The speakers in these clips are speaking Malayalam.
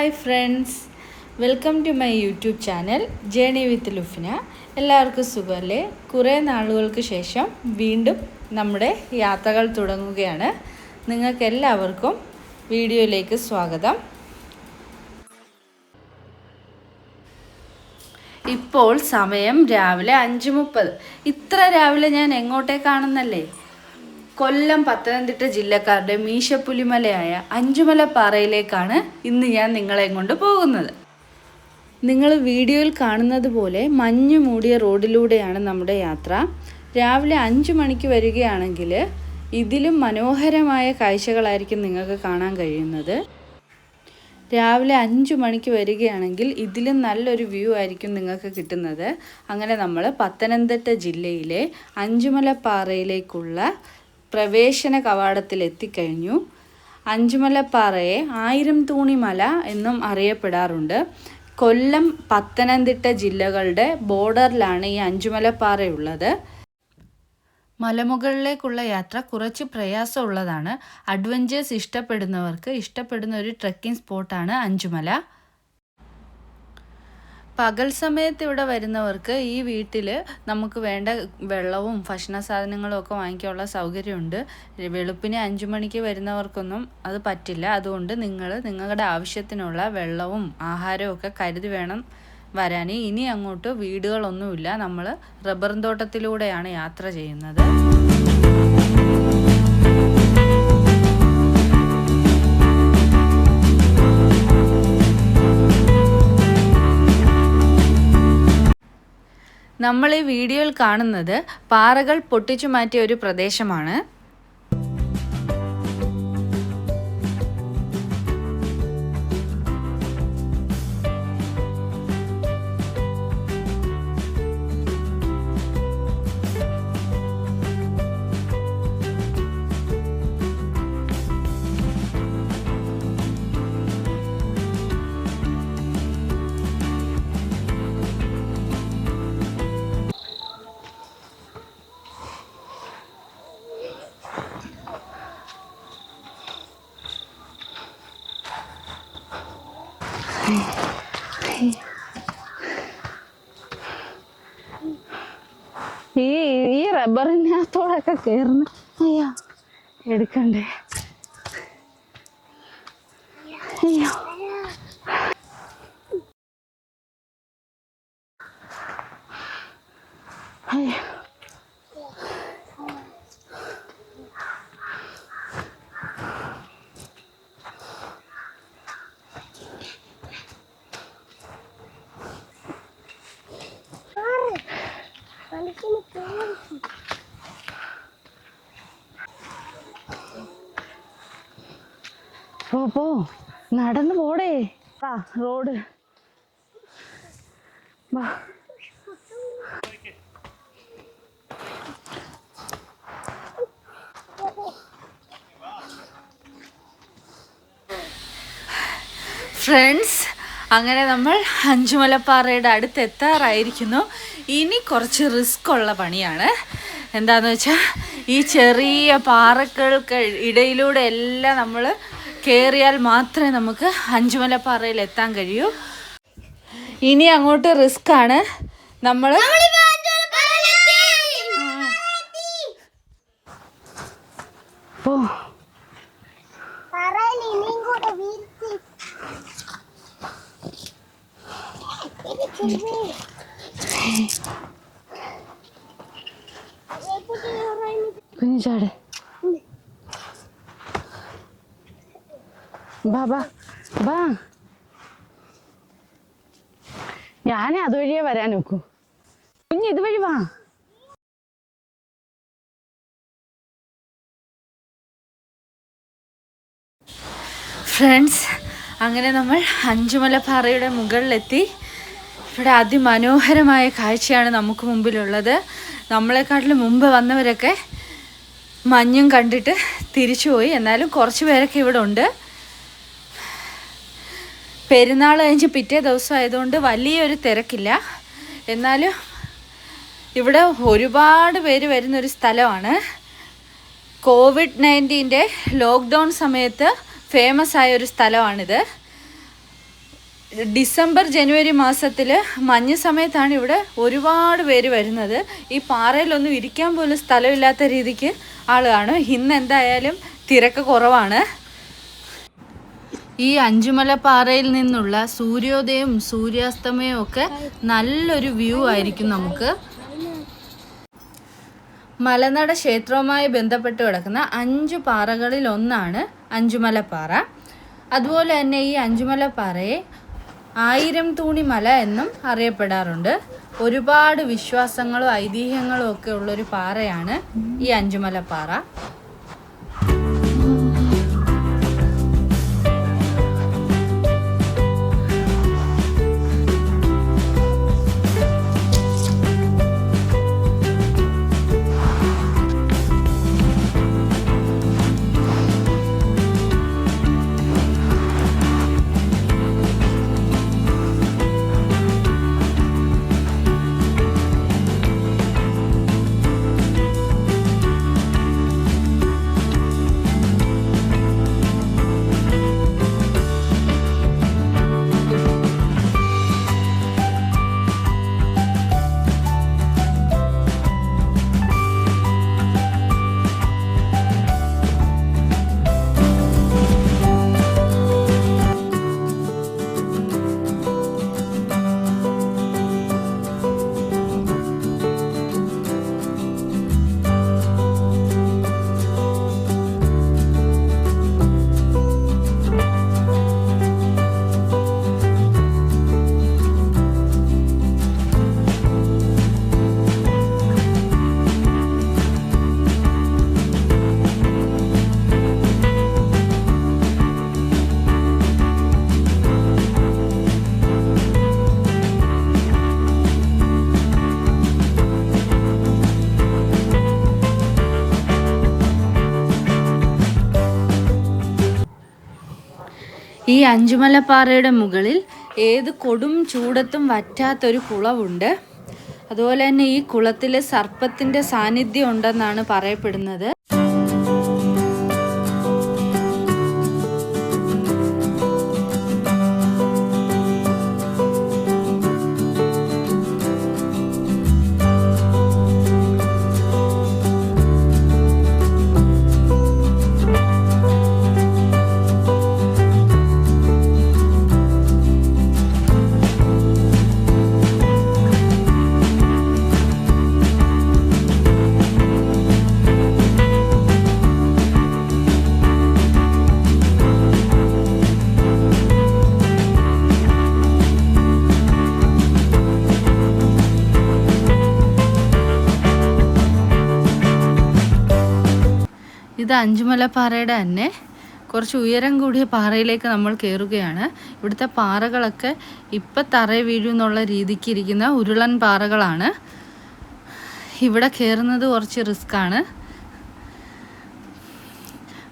Hi friends welcome to my YouTube channel journey with Lufina എല്ലാവർക്കും സുഖമല്ലേ? കുറേ നാളുകൾക്ക് ശേഷം വീണ്ടും നമ്മുടെ യാത്രകൾ തുടങ്ങുകയാണ്. നിങ്ങൾക്ക് എല്ലാവർക്കും വീഡിയോയിലേക്ക് സ്വാഗതം. ഇപ്പോൾ സമയം രാവിലെ അഞ്ച് മുപ്പത് ഇത്ര രാവിലെ ഞാൻ എങ്ങോട്ടേക്കാണെന്നല്ലേ? കൊല്ലം പത്തനംതിട്ട ജില്ലക്കാരുടെ മീശപ്പുലിമലയായ അഞ്ചുമല പാറയിലേക്കാണ് ഇന്ന് ഞാൻ നിങ്ങളെ കൊണ്ട് പോകുന്നത്. നിങ്ങൾ വീഡിയോയിൽ കാണുന്നത് പോലെ മഞ്ഞു മൂടിയ റോഡിലൂടെയാണ് നമ്മുടെ യാത്ര. രാവിലെ അഞ്ച് മണിക്ക് വരികയാണെങ്കിൽ ഇതിലും മനോഹരമായ കാഴ്ചകളായിരിക്കും നിങ്ങൾക്ക് കാണാൻ കഴിയുന്നത്. രാവിലെ അഞ്ച് മണിക്ക് വരികയാണെങ്കിൽ ഇതിലും നല്ലൊരു വ്യൂ ആയിരിക്കും നിങ്ങൾക്ക് കിട്ടുന്നത്. അങ്ങനെ നമ്മൾ പത്തനംതിട്ട ജില്ലയിലെ അഞ്ചുമലപ്പാറയിലേക്കുള്ള പ്രവേശന കവാടത്തിൽ എത്തിക്കഴിഞ്ഞു. അഞ്ചുമലപ്പാറയെ ആയിരം തൂണി മല എന്നും അറിയപ്പെടാറുണ്ട്. കൊല്ലം പത്തനംതിട്ട ജില്ലകളുടെ ബോർഡറിലാണ് ഈ അഞ്ചുമലപ്പാറയുള്ളത്. മലമുകളിലേക്കുള്ള യാത്ര കുറച്ച് പ്രയാസമുള്ളതാണ്. അഡ്വഞ്ചേഴ്സ് ഇഷ്ടപ്പെടുന്നവർക്ക് ഇഷ്ടപ്പെടുന്ന ഒരു ട്രക്കിംഗ് സ്പോട്ടാണ് അഞ്ചുമല. പകൽ സമയത്ത് ഇവിടെ വരുന്നവർക്ക് ഈ വീട്ടിൽ നമുക്ക് വേണ്ട വെള്ളവും ഭക്ഷണ സാധനങ്ങളും ഒക്കെ വാങ്ങിക്കാനുള്ള സൗകര്യമുണ്ട്. വെളുപ്പിന് അഞ്ചു മണിക്ക് വരുന്നവർക്കൊന്നും അത് പറ്റില്ല. അതുകൊണ്ട് നിങ്ങൾ നിങ്ങളുടെ ആവശ്യത്തിനുള്ള വെള്ളവും ആഹാരവും ഒക്കെ കരുതി വേണം വരാൻ ഇനി അങ്ങോട്ട് വീടുകളൊന്നുമില്ല. നമ്മൾ റബ്ബർ തോട്ടത്തിലൂടെയാണ് യാത്ര ചെയ്യുന്നത്. നമ്മൾ ഈ വീഡിയോയിൽ കാണുന്നത് പാറകൾ പൊട്ടിച്ചു മാറ്റിയ ഒരു പ്രദേശമാണ്. ഈ ഈ റബ്ബറിനകത്തോടൊക്കെ കയറുന്ന അയ്യോ എടുക്കണ്ടേ അയ്യോ അയ്യോ പോ നടന്നു പോടേ. ആ റോഡ്. വാ. ഫ്രണ്ട്സ് അങ്ങനെ നമ്മൾ അഞ്ചുമലപ്പാറയുടെ അടുത്ത് എത്താറായിരിക്കുന്നു ഇനി കുറച്ച് റിസ്ക് ഉള്ള പണിയാണ്. എന്താന്ന് വെച്ചാൽ ഈ ചെറിയ പാറകൾക്ക് ഇടയിലൂടെ എല്ലാം നമ്മൾ കയറിയാൽ മാത്രമേ നമുക്ക് അഞ്ചുമലപ്പാറയിൽ എത്താൻ കഴിയൂ. ഇനി അങ്ങോട്ട് റിസ്ക് ആണ്. നമ്മൾ കുഞ്ഞു കുഞ്ഞുചാട് ബാ ബാ. ഞാനേ അതുവഴിയേ വരാൻ നോക്കൂ. കുഞ്ഞ് ഇതുവഴി വാ. ഫ്രണ്ട്സ് അങ്ങനെ നമ്മൾ അഞ്ചുമല അഞ്ചുമലപ്പാറയുടെ മുകളിലെത്തി. ഇവിടെ അതിമനോഹരമായ കാഴ്ചയാണ് നമുക്ക് മുമ്പിലുള്ളത്. നമ്മളെക്കാട്ടിലും മുമ്പ് വന്നവരൊക്കെ മഞ്ഞും കണ്ടിട്ട് തിരിച്ചുപോയി. എന്നാലും കുറച്ച് പേരൊക്കെ ഇവിടെ ഉണ്ട്. പെരുന്നാൾ കഴിഞ്ഞ് പിറ്റേ ദിവസം ആയതുകൊണ്ട് വലിയൊരു തിരക്കില്ല. എന്നാലും ഇവിടെ ഒരുപാട് പേര് വരുന്നൊരു സ്ഥലമാണ്. കോവിഡ് നയന്റീന്റെ ലോക്ക്ഡൗൺ സമയത്ത് ഫേമസ് ആയ ഒരു സ്ഥലമാണിത്. ഡിസംബർ ജനുവരി മാസത്തിൽ മഞ്ഞ് സമയത്താണ് ഇവിടെ ഒരുപാട് പേര് വരുന്നത്. ഈ പാറയിലൊന്നും ഇരിക്കാൻ പോലും സ്ഥലമില്ലാത്ത രീതിക്ക് ആൾ കാണും. ഇന്ന് എന്തായാലും തിരക്ക് കുറവാണ്. ഈ അഞ്ചുമല പാറയിൽ നിന്നുള്ള സൂര്യോദയവും സൂര്യാസ്തമയവും ഒക്കെ നല്ലൊരു വ്യൂ ആയിരിക്കും നമുക്ക്. മലനട ക്ഷേത്രവുമായി ബന്ധപ്പെട്ട് കിടക്കുന്ന അഞ്ചു പാറകളിൽ ഒന്നാണ് അഞ്ചുമല പാറ. അതുപോലെ തന്നെ ഈ അഞ്ചുമല പാറയെ ആയിരം തൂണി മല എന്നും അറിയപ്പെടാറുണ്ട്. ഒരുപാട് വിശ്വാസങ്ങളും ഐതിഹ്യങ്ങളും ഒക്കെ ഉള്ളൊരു പാറയാണ് ഈ അഞ്ചുമലപ്പാറ ഈ അഞ്ചുമലപ്പാറയുടെ മുകളിൽ ഏത് കൊടും ചൂടത്തും വറ്റാത്തൊരു കുളവുണ്ട്. അതുപോലെ തന്നെ ഈ കുളത്തിൽ സർപ്പത്തിന്റെ സാന്നിധ്യം ഉണ്ടെന്നാണ് പറയപ്പെടുന്നത്. ഇത് അഞ്ചുമല പാറയുടെ തന്നെ കുറച്ച് ഉയരം കൂടിയ പാറയിലേക്ക് നമ്മൾ കയറുകയാണ് ഇവിടുത്തെ പാറകളൊക്കെ ഇപ്പം തറ വീഴും എന്നുള്ള രീതിക്ക് ഇരിക്കുന്ന ഉരുളൻ പാറകളാണ്. ഇവിടെ കയറുന്നത് കുറച്ച് റിസ്ക്കാണ്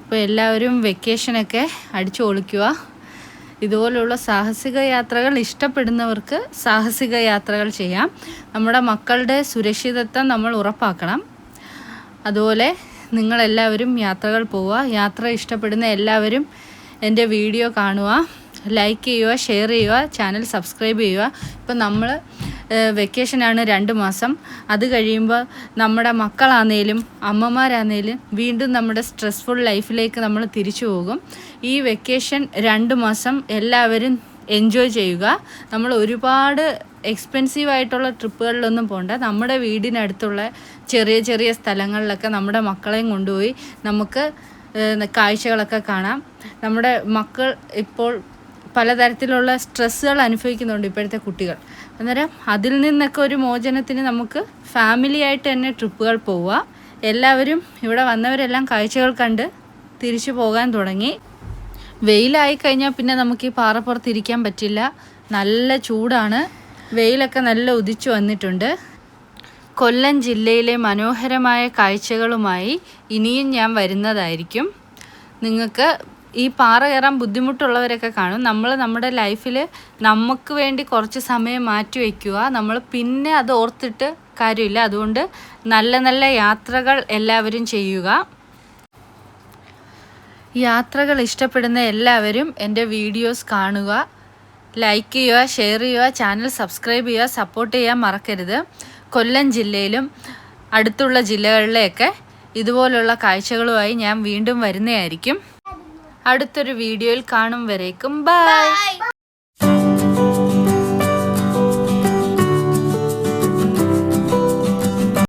അപ്പോൾ എല്ലാവരും വെക്കേഷനൊക്കെ അടിച്ചു ഒളിക്കുക ഇതുപോലുള്ള സാഹസിക യാത്രകൾ ഇഷ്ടപ്പെടുന്നവർക്ക് സാഹസിക യാത്രകൾ ചെയ്യാം. നമ്മുടെ മക്കളുടെ സുരക്ഷിതത്വം നമ്മൾ ഉറപ്പാക്കണം. അതുപോലെ നിങ്ങളെല്ലാവരും യാത്രകൾ പോവുക. യാത്ര ഇഷ്ടപ്പെടുന്ന എല്ലാവരും എന്റെ വീഡിയോ കാണുക. ലൈക്ക് ചെയ്യുക ഷെയർ ചെയ്യുക ചാനൽ സബ്സ്ക്രൈബ് ചെയ്യുക. ഇപ്പം നമ്മൾ വെക്കേഷനാണ് രണ്ട് മാസം. അത് കഴിയുമ്പോൾ നമ്മുടെ മക്കളാന്നേലും അമ്മമാരാന്നേലും വീണ്ടും നമ്മുടെ സ്ട്രെസ്ഫുൾ ലൈഫിലേക്ക് നമ്മൾ തിരിച്ചു പോകും. ഈ വെക്കേഷൻ രണ്ട് മാസം എല്ലാവരും എൻജോയ് ചെയ്യുക. നമ്മൾ ഒരുപാട് എക്സ്പെൻസീവ് ആയിട്ടുള്ള ട്രിപ്പുകളിലൊന്നും പോകണ്ട നമ്മുടെ വീടിനടുത്തുള്ള ചെറിയ ചെറിയ സ്ഥലങ്ങളിലൊക്കെ നമ്മുടെ മക്കളെയും കൊണ്ടുപോയി നമുക്ക് കാഴ്ചകളൊക്കെ കാണാം. നമ്മുടെ മക്കൾ ഇപ്പോൾ പലതരത്തിലുള്ള സ്ട്രെസ്സുകൾ അനുഭവിക്കുന്നുണ്ട് ഇപ്പോഴത്തെ കുട്ടികൾ. അന്നേരം അതിൽ നിന്നൊക്കെ ഒരു മോചനത്തിന് നമുക്ക് ഫാമിലി ആയിട്ട് തന്നെ ട്രിപ്പുകൾ പോവുക. എല്ലാവരും ഇവിടെ വന്നവരെല്ലാം കാഴ്ചകൾ കണ്ട് തിരിച്ചു പോകാൻ തുടങ്ങി. വെയിലായി കഴിഞ്ഞാൽ പിന്നെ നമുക്ക് ഈ പാറപ്പുറത്തിരിക്കാൻ പറ്റില്ല. നല്ല ചൂടാണ്. വെയിലൊക്കെ നല്ല ഉദിച്ചു വന്നിട്ടുണ്ട്. കൊല്ലം ജില്ലയിലെ മനോഹരമായ കാഴ്ചകളുമായി ഇനിയും ഞാൻ വരുന്നതായിരിക്കും. നിങ്ങൾക്ക് ഈ പാറ കയറാൻ ബുദ്ധിമുട്ടുള്ളവരൊക്കെ കാണും. നമ്മൾ നമ്മുടെ ലൈഫിൽ നമുക്ക് വേണ്ടി കുറച്ച് സമയം മാറ്റി വയ്ക്കുക നമ്മൾ പിന്നെ അത് ഓർത്തിട്ട് കാര്യമില്ല. അതുകൊണ്ട് നല്ല നല്ല യാത്രകൾ എല്ലാവരും ചെയ്യുക. യാത്രകൾ ഇഷ്ടപ്പെടുന്ന എല്ലാവരും എന്റെ വീഡിയോസ് കാണുക. ലൈക്ക് ചെയ്യുക ഷെയർ ചെയ്യുക ചാനൽ സബ്സ്ക്രൈബ് ചെയ്യുക സപ്പോർട്ട് ചെയ്യാൻ മറക്കരുത്. കൊല്ലം ജില്ലയിലും അടുത്തുള്ള ജില്ലകളിലെയൊക്കെ ഇതുപോലുള്ള കാഴ്ചകളുമായി ഞാൻ വീണ്ടും വരുന്നതായിരിക്കും. അടുത്തൊരു വീഡിയോയിൽ കാണും വരേക്കും. ബൈ